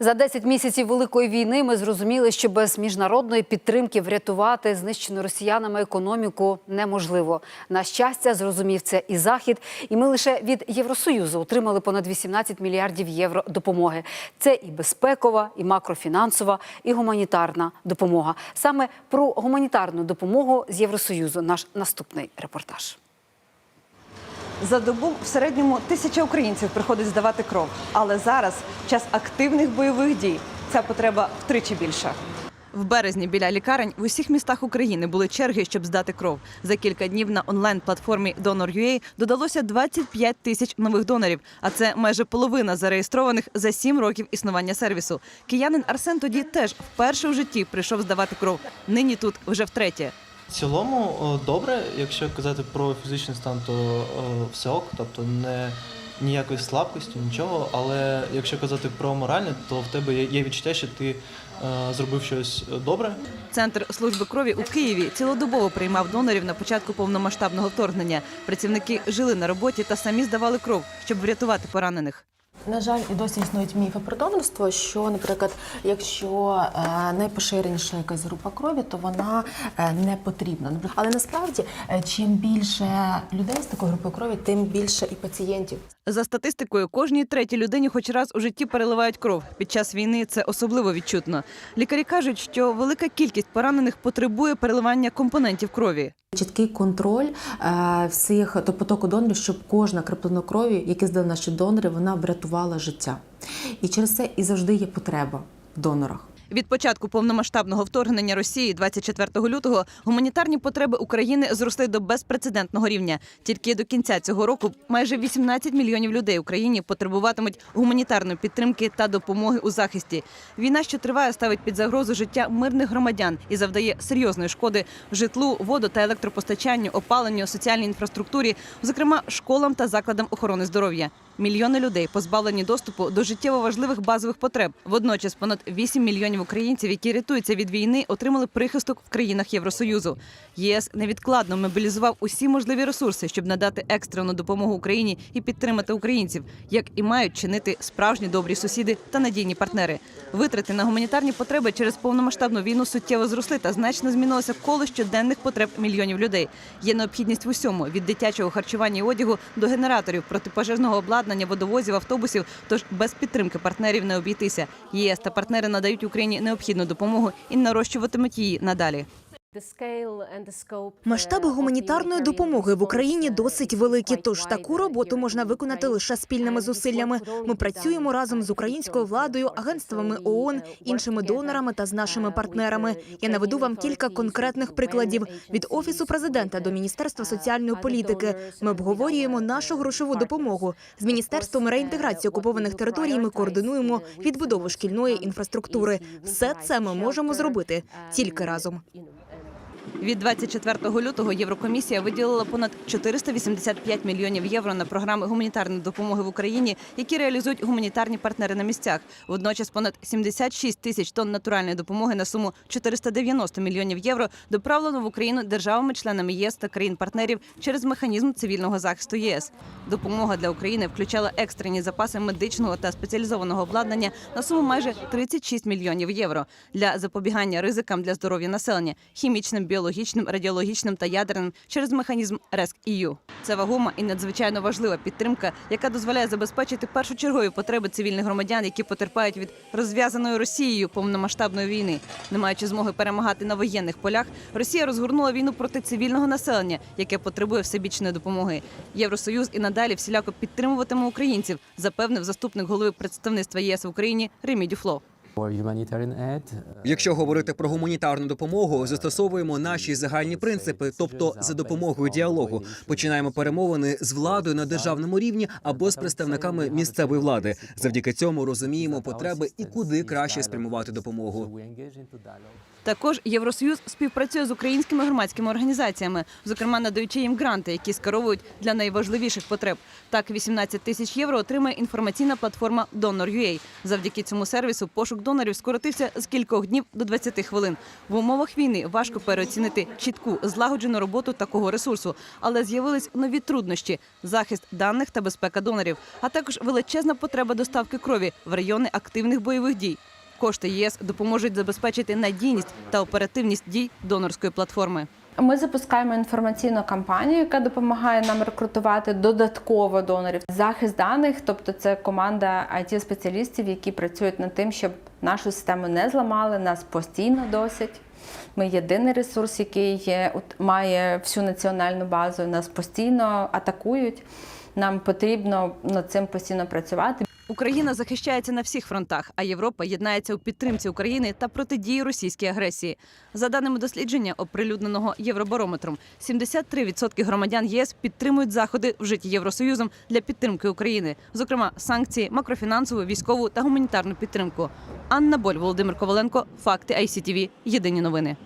За 10 місяців великої війни ми зрозуміли, що без міжнародної підтримки врятувати знищену росіянами економіку неможливо. На щастя, зрозумів це і захід. І ми лише від Євросоюзу отримали понад 18 мільярдів євро допомоги. Це і безпекова, і макрофінансова, і гуманітарна допомога. Саме про гуманітарну допомогу з Євросоюзу наш наступний репортаж. За добу в середньому тисяча українців приходить здавати кров. Але зараз час активних бойових дій. Ця потреба втричі більша. В березні біля лікарень в усіх містах України були черги, щоб здати кров. За кілька днів на онлайн-платформі Donor.ua додалося 25 тисяч нових донорів, а це майже половина зареєстрованих за 7 років існування сервісу. Киянин Арсен тоді теж вперше в житті прийшов здавати кров. Нині тут вже втретє. В цілому добре, якщо казати про фізичний стан, то все ок, тобто не ніякої слабкості, нічого. Але якщо казати про моральне, то в тебе є, є відчуття, що ти е, зробив щось добре. Центр служби крові у Києві цілодобово приймав донорів на початку повномасштабного вторгнення. Працівники жили на роботі та самі здавали кров, щоб врятувати поранених. На жаль, і досі існують міфи про донорство, що, наприклад, якщо е, найпоширеніша якась група крові, то вона е, не потрібна. Але насправді, е, чим більше людей з такою групою крові, тим більше і пацієнтів. За статистикою, кожній третій людині хоч раз у житті переливають кров. Під час війни це особливо відчутно. Лікарі кажуть, що велика кількість поранених потребує переливання компонентів крові. Чіткий контроль е, всіх до потоку донорів, щоб кожна краплина крові, яку здали наші донори, вона врятувала життя. І через це і завжди є потреба в донорах. Від початку повномасштабного вторгнення Росії 24 лютого гуманітарні потреби України зросли до безпрецедентного рівня. Тільки до кінця цього року майже 18 мільйонів людей Україні потребуватимуть гуманітарної підтримки та допомоги у захисті. Війна, що триває, ставить під загрозу життя мирних громадян і завдає серйозної шкоди житлу, воду та електропостачанню, опаленню, соціальній інфраструктурі, зокрема школам та закладам охорони здоров'я. Мільйони людей позбавлені доступу до життєво важливих базових потреб. Водночас понад 8 мільйонів українців, які рятуються від війни, отримали прихисток в країнах Євросоюзу. ЄС невідкладно мобілізував усі можливі ресурси, щоб надати екстрену допомогу Україні і підтримати українців, як і мають чинити справжні добрі сусіди та надійні партнери. Витрати на гуманітарні потреби через повномасштабну війну суттєво зросли та значно змінилося коло щоденних потреб мільйонів людей. Є необхідність в усьому від дитячого харчування і одягу до генераторів, протипожежного обладнання, водовозів, автобусів. Тож без підтримки партнерів не обійтися. ЄС та партнери надають Україні необхідну допомогу і нарощуватимуть її надалі. Масштаби гуманітарної допомоги в Україні досить великі. Тож таку роботу можна виконати лише спільними зусиллями. Ми працюємо разом з українською владою, агентствами ООН, іншими донорами та з нашими партнерами. Я наведу вам кілька конкретних прикладів від офісу президента до міністерства соціальної політики. Ми обговорюємо нашу грошову допомогу з міністерством реінтеграції окупованих територій. Ми координуємо відбудову шкільної інфраструктури. Все це ми можемо зробити тільки разом. Від 24 лютого Єврокомісія виділила понад 485 мільйонів євро на програми гуманітарної допомоги в Україні, які реалізують гуманітарні партнери на місцях. Водночас понад 76 тисяч тонн натуральної допомоги на суму 490 мільйонів євро доправлено в Україну державами-членами ЄС та країн-партнерів через механізм цивільного захисту ЄС. Допомога для України включала екстрені запаси медичного та спеціалізованого обладнання на суму майже 36 мільйонів євро для запобігання ризикам для здоров'я населення, хімічним, біологічним, радіологічним та ядерним через механізм RESC-EU. Це вагома і надзвичайно важлива підтримка, яка дозволяє забезпечити першочергові потреби цивільних громадян, які потерпають від розв'язаної Росією повномасштабної війни. Не маючи змоги перемагати на воєнних полях, Росія розгорнула війну проти цивільного населення, яке потребує всебічної допомоги. Євросоюз і надалі всіляко підтримуватиме українців, запевнив заступник голови представництва ЄС в Україні Ремі Дюфло. Якщо говорити про гуманітарну допомогу, застосовуємо наші загальні принципи, тобто за допомогою діалогу, починаємо перемовини з владою на державному рівні або з представниками місцевої влади. Завдяки цьому розуміємо потреби і куди краще спрямувати допомогу. Також Євросоюз співпрацює з українськими громадськими організаціями, зокрема надаючи їм гранти, які скеровують для найважливіших потреб. Так, 18 тисяч євро отримає інформаційна платформа Donor.ua. Завдяки цьому сервісу пошук донорів скоротився з кількох днів до 20 хвилин. В умовах війни важко переоцінити чітку злагоджену роботу такого ресурсу, але з'явились нові труднощі: захист даних та безпека донорів, а також величезна потреба доставки крові в райони активних бойових дій. Кошти ЄС допоможуть забезпечити надійність та оперативність дій донорської платформи. Ми запускаємо інформаційну кампанію, яка допомагає нам рекрутувати додатково донорів. Захист даних, тобто це команда it спеціалістів які працюють над тим, щоб нашу систему не зламали, нас постійно досить. Ми єдиний ресурс, який є, от, має всю національну базу. Нас постійно атакують. Нам потрібно над цим постійно працювати. Україна захищається на всіх фронтах, а Європа єднається у підтримці України та протидії російській агресії. За даними дослідження, оприлюдненого Євробарометром, 73% громадян єС підтримують заходи вжиті Євросоюзом для підтримки України, зокрема санкції, макрофінансову, військову та гуманітарну підтримку. Анна Боль, Володимир Коваленко, факти ICTV. Єдині новини.